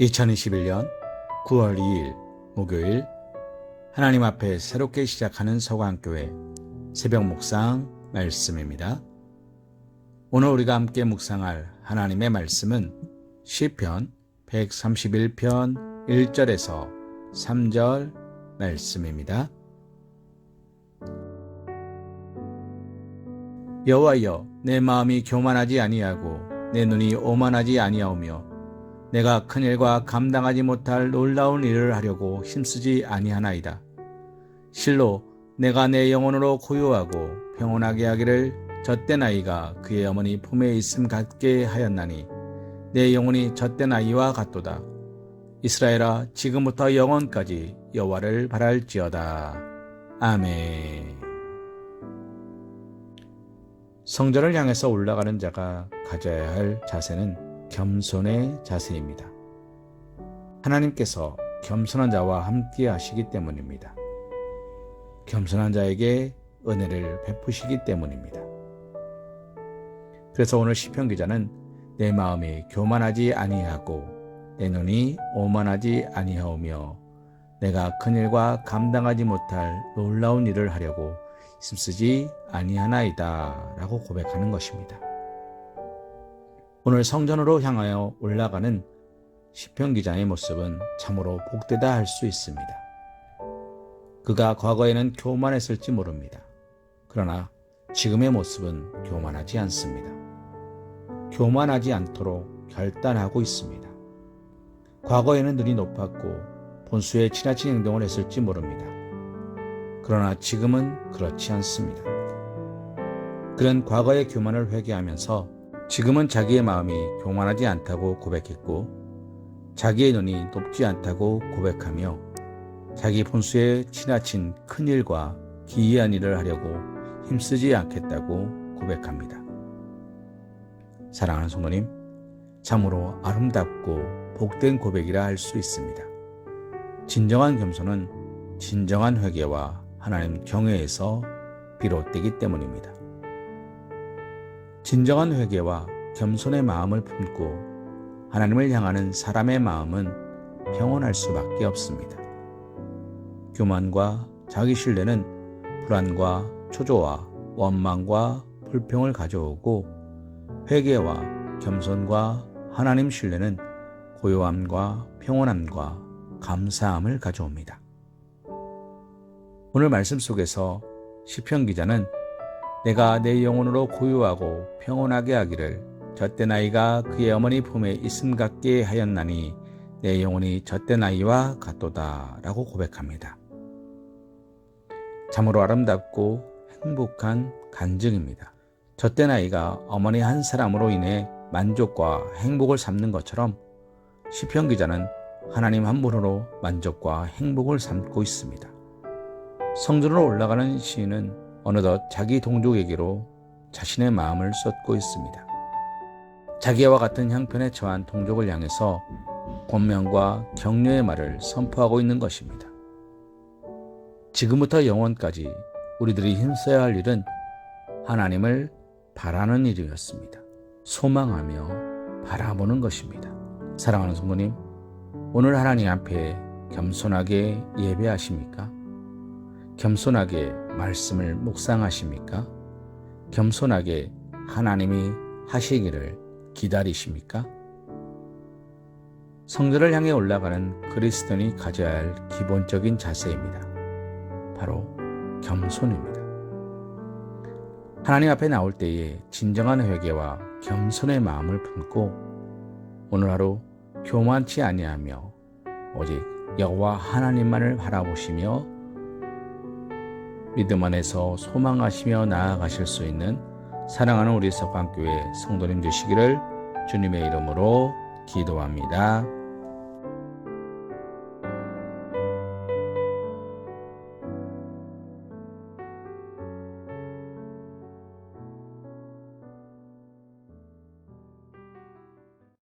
2021년 9월 2일 목요일 하나님 앞에 새롭게 시작하는 서광교회 새벽 묵상 말씀입니다. 오늘 우리가 함께 묵상할 하나님의 말씀은 시편 131편 1절에서 3절 말씀입니다. 여호와여 내 마음이 교만하지 아니하고 내 눈이 오만하지 아니하오며 내가 큰 일과 감당하지 못할 놀라운 일을 하려고 힘쓰지 아니하나이다. 실로 내가 내 영혼으로 고요하고 평온하게 하기를 젖된 아이가 그의 어머니 품에 있음 같게 하였나니 내 영혼이 젖된 아이와 같도다. 이스라엘아 지금부터 영원까지 여호와를 바랄지어다. 아멘. 성전을 향해서 올라가는 자가 가져야 할 자세는 겸손의 자세입니다. 하나님께서 겸손한 자와 함께 하시기 때문입니다. 겸손한 자에게 은혜를 베푸시기 때문입니다. 그래서 오늘 시편 기자는 내 마음이 교만하지 아니하고 내 눈이 오만하지 아니하오며 내가 큰 일과 감당하지 못할 놀라운 일을 하려고 힘쓰지 아니하나이다 라고 고백하는 것입니다. 오늘 성전으로 향하여 올라가는 시편 기자의 모습은 참으로 복되다 할 수 있습니다. 그가 과거에는 교만했을지 모릅니다. 그러나 지금의 모습은 교만하지 않습니다. 교만하지 않도록 결단하고 있습니다. 과거에는 눈이 높았고 본수에 지나친 행동을 했을지 모릅니다. 그러나 지금은 그렇지 않습니다. 그는 과거의 교만을 회개하면서 지금은 자기의 마음이 교만하지 않다고 고백했고 자기의 눈이 높지 않다고 고백하며 자기 본수에 지나친 큰 일과 기이한 일을 하려고 힘쓰지 않겠다고 고백합니다. 사랑하는 성도님, 참으로 아름답고 복된 고백이라 할 수 있습니다. 진정한 겸손은 진정한 회개와 하나님 경외에서 비롯되기 때문입니다. 진정한 회개와 겸손의 마음을 품고 하나님을 향하는 사람의 마음은 평온할 수밖에 없습니다. 교만과 자기 신뢰는 불안과 초조와 원망과 불평을 가져오고 회개와 겸손과 하나님 신뢰는 고요함과 평온함과 감사함을 가져옵니다. 오늘 말씀 속에서 시편 기자는 내가 내 영혼으로 고요하고 평온하게 하기를 젖된 아이가 그의 어머니 품에 있음 같게 하였나니 내 영혼이 젖된 아이와 같도다 라고 고백합니다. 참으로 아름답고 행복한 간증입니다. 젖된 아이가 어머니 한 사람으로 인해 만족과 행복을 삼는 것처럼 시편 기자는 하나님 한 분으로 만족과 행복을 삼고 있습니다. 성전으로 올라가는 시인은 어느덧 자기 동족에게로 자신의 마음을 쏟고 있습니다. 자기와 같은 형편에 처한 동족을 향해서 권면과 격려의 말을 선포하고 있는 것입니다. 지금부터 영원까지 우리들이 힘써야 할 일은 하나님을 바라는 일이었습니다. 소망하며 바라보는 것입니다. 사랑하는 성도님, 오늘 하나님 앞에 겸손하게 예배하십니까? 겸손하게 말씀을 묵상하십니까? 겸손하게 하나님이 하시기를 기다리십니까? 성전을 향해 올라가는 그리스도인이 가져야 할 기본적인 자세입니다. 바로 겸손입니다. 하나님 앞에 나올 때에 진정한 회개와 겸손의 마음을 품고 오늘 하루 교만치 아니하며 오직 여호와 하나님만을 바라보시며 믿음 안에서 소망하시며 나아가실 수 있는 사랑하는 우리 석방교회 성도님 되시기를 주님의 이름으로 기도합니다.